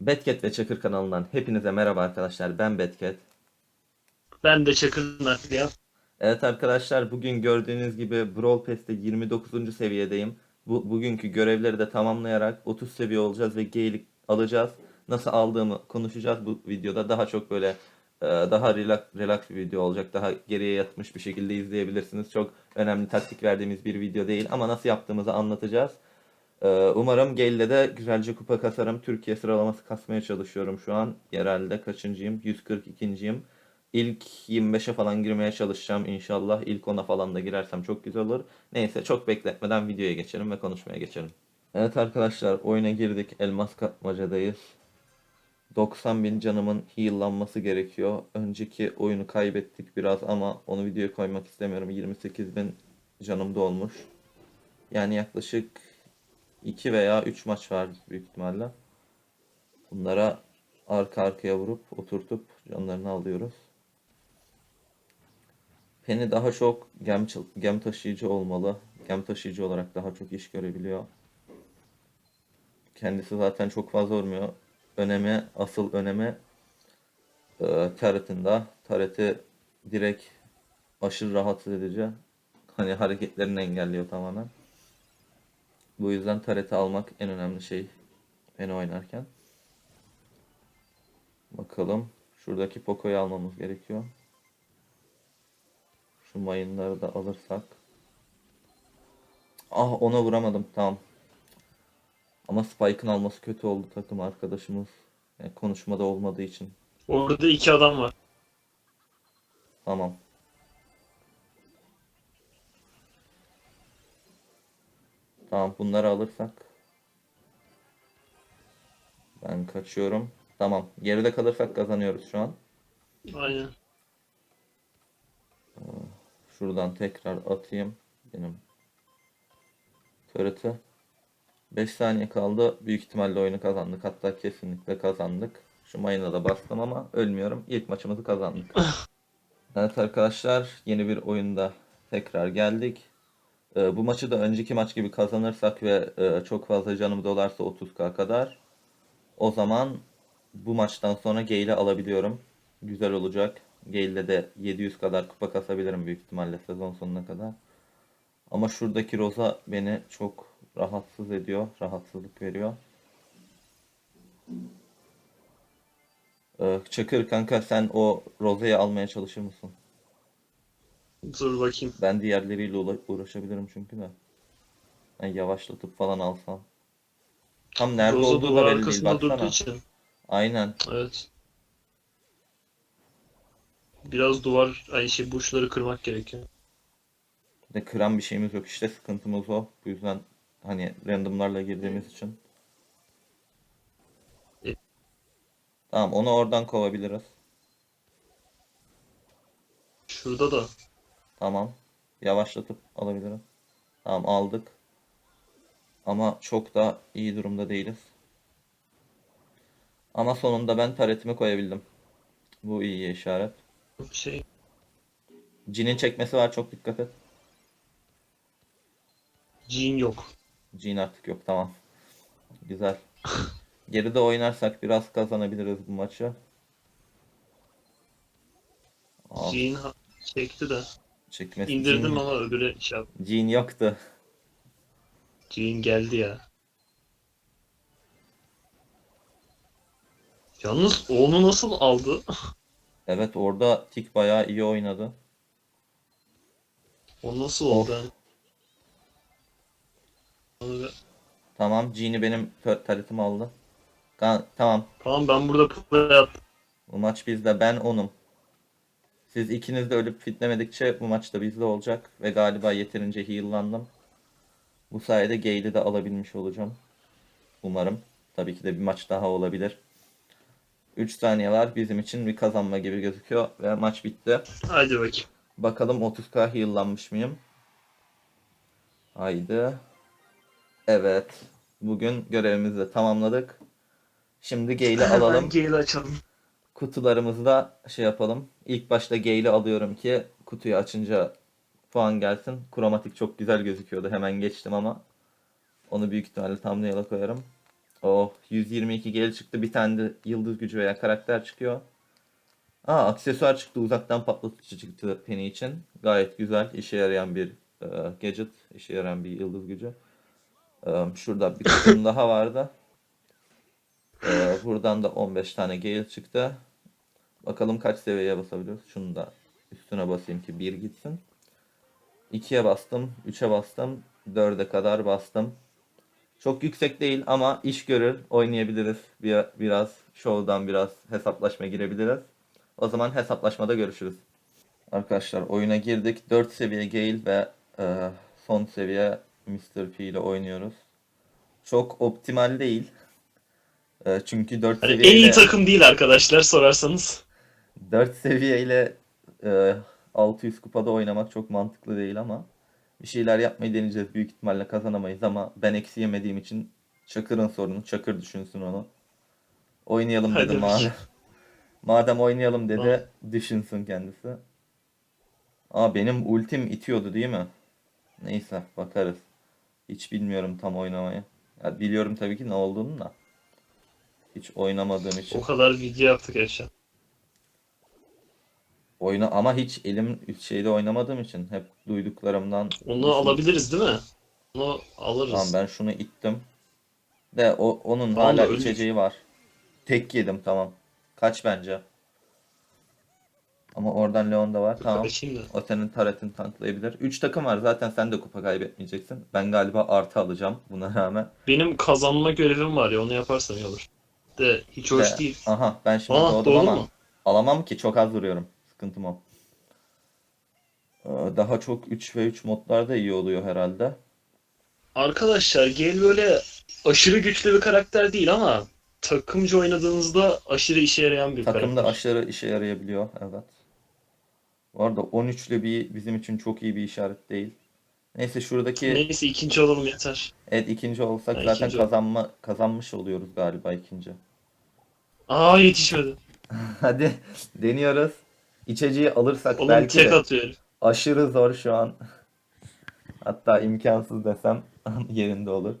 Betket ve Çakır kanalından hepinize merhaba arkadaşlar. Ben Betket. Ben de Çakır nakliye. Evet arkadaşlar bugün gördüğünüz gibi Brawl Pass'te 29. seviyedeyim. Bu bugünkü görevleri de tamamlayarak 30 seviye olacağız ve geylik alacağız. Nasıl aldığımı konuşacağız bu videoda. Daha çok böyle e, daha relax, relax bir video olacak. Daha geriye yatmış bir şekilde izleyebilirsiniz. Çok önemli taktik verdiğimiz bir video değil ama nasıl yaptığımızı anlatacağız. Ee, Umarım Gale'de de güzelce kupa kasarım. Türkiye sıralaması kasmaya çalışıyorum şu an. Yerelde kaçıncıyım? 142.yim. İlk 25'e falan girmeye çalışacağım inşallah. İlk 10'a falan da girersem çok güzel olur. Neyse çok bekletmeden videoya geçelim ve konuşmaya geçelim. Evet arkadaşlar oyuna girdik. Elmas kapmacadayız. 90 bin canımın heal'lanması gerekiyor. Önceki oyunu kaybettik biraz ama onu videoya koymak istemiyorum. 28 bin canım dolmuş. Yani yaklaşık 2 veya 3 maç var büyük ihtimalle. Bunlara arka arkaya vurup oturtup canlarını alıyoruz. Penny daha çok gem, gem taşıyıcı olmalı. Gem taşıyıcı olarak daha çok iş görebiliyor. Kendisi zaten çok fazla vurmuyor. Önemi, asıl önemi e, turret'ında. Turret'i direkt aşırı rahatsız edici. Hani hareketlerini engelliyor tamamen. Bu yüzden tareti almak en önemli şey beni oynarken. Bakalım. Şuradaki Poco'yu almamız gerekiyor. Şu mayınları da alırsak. Ah ona vuramadım. Tamam. Ama Spike'ın alması kötü oldu takım arkadaşımız. Yani konuşmada olmadığı için. Orada iki adam var. Tamam. Tamam bunları alırsak. Ben kaçıyorum. Tamam. Geride kalırsak kazanıyoruz şu an. Aynen. Şuradan tekrar atayım. Benim turret'ı. 5 saniye kaldı. Büyük ihtimalle oyunu kazandık. Hatta kesinlikle kazandık. Şu mayına da bastım ama ölmüyorum. İlk maçımızı kazandık. Evet arkadaşlar yeni bir oyunda tekrar geldik. Ee, bu maçı da önceki maç gibi kazanırsak ve e, çok fazla canım dolarsa 30k kadar o zaman bu maçtan sonra Gale'i alabiliyorum. Güzel olacak. Gale'de de 700 kadar kupa kasabilirim büyük ihtimalle sezon sonuna kadar. Ama şuradaki Rosa beni çok rahatsız ediyor. Rahatsızlık veriyor. Ee, Çakır kanka sen o Rosa'yı almaya çalışır mısın? Dur bakayım. Ben diğerleriyle uğra- uğraşabilirim çünkü de. Yani yavaşlatıp falan alsam. Tam nerede Roza olduğu da duvar belli değil arkasında durduğu baksana. için. Aynen. Evet. Biraz duvar, ay şey burçları kırmak gerekiyor. Bir de kıran bir şeyimiz yok işte sıkıntımız o. Bu yüzden hani randomlarla girdiğimiz için. E- Tamam onu oradan kovabiliriz. Şurada da. Tamam. Yavaşlatıp alabiliriz. Tamam aldık. Ama çok da iyi durumda değiliz. Ama sonunda ben taretimi koyabildim. Bu iyi işaret. Şey, Cin'in çekmesi var çok dikkat et. Jean yok. Jean artık yok tamam. Güzel. Geride oynarsak biraz kazanabiliriz bu maçı. Ha- çekti de. Çekmesi. İndirdim ama öbürü şey yap- Jean yoktu. Jean geldi ya. Yalnız onu nasıl aldı? Evet orada Tik bayağı iyi oynadı. O nasıl Of. oldu? Tamam Jean'i benim taretim aldı. Tamam Tamam ben burada play attım. bu maç bizde ben onum. Siz ikiniz de ölüp fitlemedikçe bu maçta bizde olacak. Ve galiba yeterince heal'landım. Bu sayede Gale'i de alabilmiş olacağım. Umarım. Tabii ki de bir maç daha olabilir. 3 saniye var bizim için bir kazanma gibi gözüküyor ve maç bitti. Hadi bakayım. Bakalım 30k heal'lanmış mıyım? Haydi. Evet. Bugün görevimizi de tamamladık. Şimdi Gale'i alalım. Gale'i açalım. Kutularımızı da şey yapalım. İlk başta Gale'i alıyorum ki kutuyu açınca puan gelsin. Kromatik çok güzel gözüküyordu. Hemen geçtim ama onu büyük ihtimalle thumbnail'a koyarım. Oh 122 gel çıktı. Bir tane de yıldız gücü veya karakter çıkıyor. Aa aksesuar çıktı. Uzaktan patlatıcı çıktı Penny için. Gayet güzel. işe yarayan bir e, gadget. işe yarayan bir yıldız gücü. E, şurada bir kısım daha vardı. E, buradan da 15 tane gale çıktı. Bakalım kaç seviyeye basabiliyoruz. Şunu da üstüne basayım ki 1 gitsin. 2'ye bastım. 3'e bastım. 4'e kadar bastım. Çok yüksek değil ama iş görür. Oynayabiliriz. Bir, biraz show'dan biraz hesaplaşma girebiliriz. O zaman hesaplaşmada görüşürüz. Arkadaşlar oyuna girdik. 4 seviye Gale ve e, son seviye Mr. P ile oynuyoruz. Çok optimal değil. E, çünkü 4 Hani seviye en iyi takım değil arkadaşlar sorarsanız. 4 seviyeyle e, 600 kupada oynamak çok mantıklı değil ama bir şeyler yapmayı deneyeceğiz. Büyük ihtimalle kazanamayız ama ben eksi yemediğim için Çakır'ın sorunu. Çakır düşünsün onu. Oynayalım Hadi dedim bakayım. madem. Oynayalım dedi, düşünsün kendisi. Aa benim ultim itiyordu değil mi? Neyse bakarız. Hiç bilmiyorum tam oynamayı. Ya biliyorum tabii ki ne olduğunu da. Hiç oynamadığım için. O kadar video yaptık Efşan. Oyna ama hiç elim şeyde oynamadığım için hep duyduklarımdan Onu alabiliriz değil mi? Onu alırız. Tamam ben şunu ittim. De o onun Vallahi hala içeceği var. Tek yedim tamam. Kaç bence. Ama oradan Leon da var. Tamam. Kaçayım da. O senin taretini tanklayabilir. 3 takım var. Zaten sen de kupa kaybetmeyeceksin. Ben galiba artı alacağım buna rağmen. Benim kazanma görevim var ya onu yaparsam iyi olur. De hiç hoş De- değil. Aha ben şimdi Aa doğdum doğru ama mu? alamam ki çok az vuruyorum. Sıkıntım o. Ee, Daha çok 3 ve 3 modlarda iyi oluyor herhalde. Arkadaşlar Gale böyle aşırı güçlü bir karakter değil ama takımcı oynadığınızda aşırı işe yarayan bir Takımda karakter. aşırı işe yarayabiliyor. Evet. Bu arada 13'lü bir bizim için çok iyi bir işaret değil. Neyse şuradaki Neyse ikinci olalım yeter. evet ikinci olsak Ha, zaten ikinci. kazanma kazanmış oluyoruz galiba ikinci. Aa yetişmedi. Hadi deniyoruz. İçeceği alırsak Oğlum belki de atıyor. aşırı zor şu an. Hatta imkansız desem yerinde olur.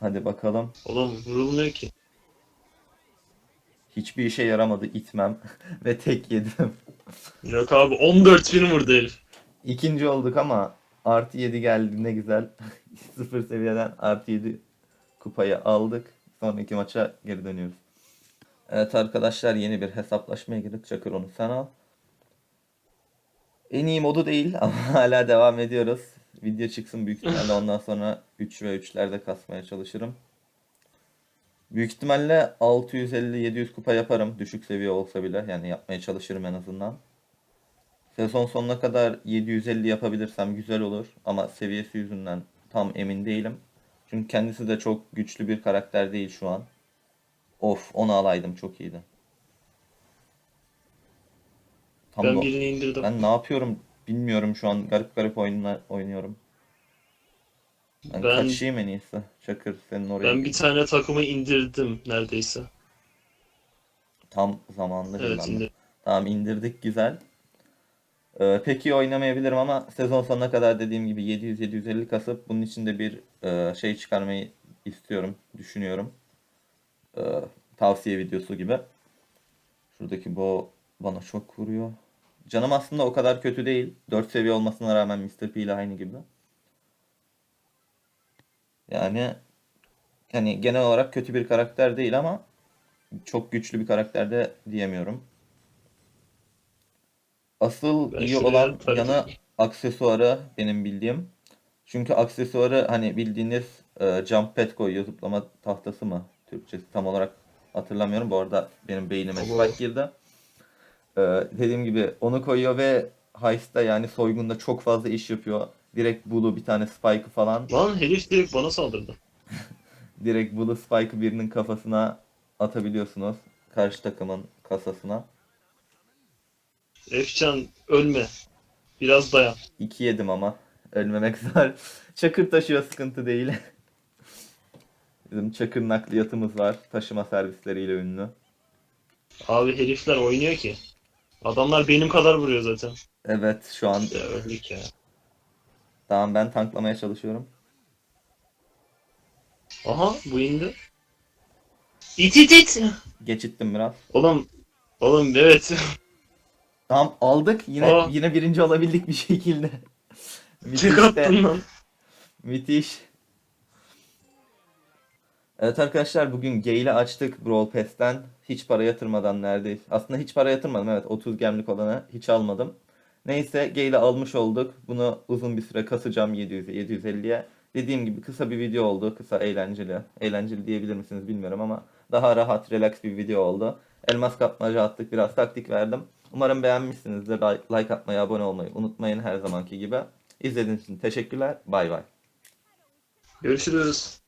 Hadi bakalım. Oğlum vurulmuyor ki. Hiçbir işe yaramadı itmem ve tek yedim. Yok abi 14 bin vurdu herif. İkinci olduk ama artı 7 geldi ne güzel. Sıfır seviyeden artı 7 kupayı aldık. Sonraki maça geri dönüyoruz. Evet arkadaşlar yeni bir hesaplaşmaya girdik. Çakır onu sen al. En iyi modu değil ama hala devam ediyoruz. Video çıksın büyük ihtimalle ondan sonra 3 ve 3'lerde kasmaya çalışırım. Büyük ihtimalle 650-700 kupa yaparım. Düşük seviye olsa bile. Yani yapmaya çalışırım en azından. Sezon sonuna kadar 750 yapabilirsem güzel olur ama seviyesi yüzünden tam emin değilim. Çünkü kendisi de çok güçlü bir karakter değil şu an. Of onu alaydım çok iyiydi. Tam Ben da- birini indirdim. ben ne yapıyorum bilmiyorum şu an garip garip oyunlar oynuyorum. Ben, Ben- kaçayım en iyisi. Çakır senin oraya Ben bir tane takımı indirdim neredeyse. tam zamanında Evet indirdim. Tamam indirdik güzel. Ee, pek iyi oynamayabilirim ama sezon sonuna kadar dediğim gibi 700-750 kasıp bunun içinde bir e, şey çıkarmayı istiyorum, düşünüyorum. Ee, tavsiye videosu gibi. Şuradaki bu bana çok vuruyor. Canım aslında o kadar kötü değil. 4 seviye olmasına rağmen Mr. P ile aynı gibi. Yani hani genel olarak kötü bir karakter değil ama çok güçlü bir karakter de diyemiyorum. Asıl Ben iyi olan yanı aksesuarı benim bildiğim. Çünkü aksesuarı hani bildiğiniz e, jump pad koyuyor zıplama tahtası mı? Türkçesi tam olarak hatırlamıyorum. Bu arada benim beynime spike girdi. E, dediğim gibi onu koyuyor ve Heist'ta yani soygunda çok fazla iş yapıyor. Direkt Bulu bir tane spike'ı falan Lan herif direkt bana saldırdı. direkt Bulu spike'ı birinin kafasına atabiliyorsunuz. Karşı takımın kasasına. Efcan ölme. Biraz dayan. 2 yedim ama. Ölmemek zor. Çakır taşıyor sıkıntı değil. Bizim Çakır nakliyatımız var. Taşıma servisleriyle ünlü. Abi herifler oynuyor ki. Adamlar benim kadar vuruyor zaten. Evet şu an Ya öldük ya. tamam ben tanklamaya çalışıyorum. Aha bu indi. İt it it. Geçittim biraz. Oğlum oğlum evet. Tamam aldık. Yine Aa. yine birinci olabildik bir şekilde. Tek attın lan. Müthiş. Evet arkadaşlar bugün Gale'i açtık Brawl Pass'ten. Hiç para yatırmadan neredeyse. Aslında hiç para yatırmadım evet 30 gemlik olanı hiç almadım. Neyse Gale'i almış olduk. Bunu uzun bir süre kasacağım 700'e 750'ye. Dediğim gibi kısa bir video oldu. Kısa eğlenceli. Eğlenceli diyebilir misiniz bilmiyorum ama daha rahat relax bir video oldu. Elmas kapmaca attık biraz taktik verdim. Umarım beğenmişsinizdir. Like atmayı abone olmayı unutmayın her zamanki gibi. İzlediğiniz için teşekkürler. Bay bay. Görüşürüz.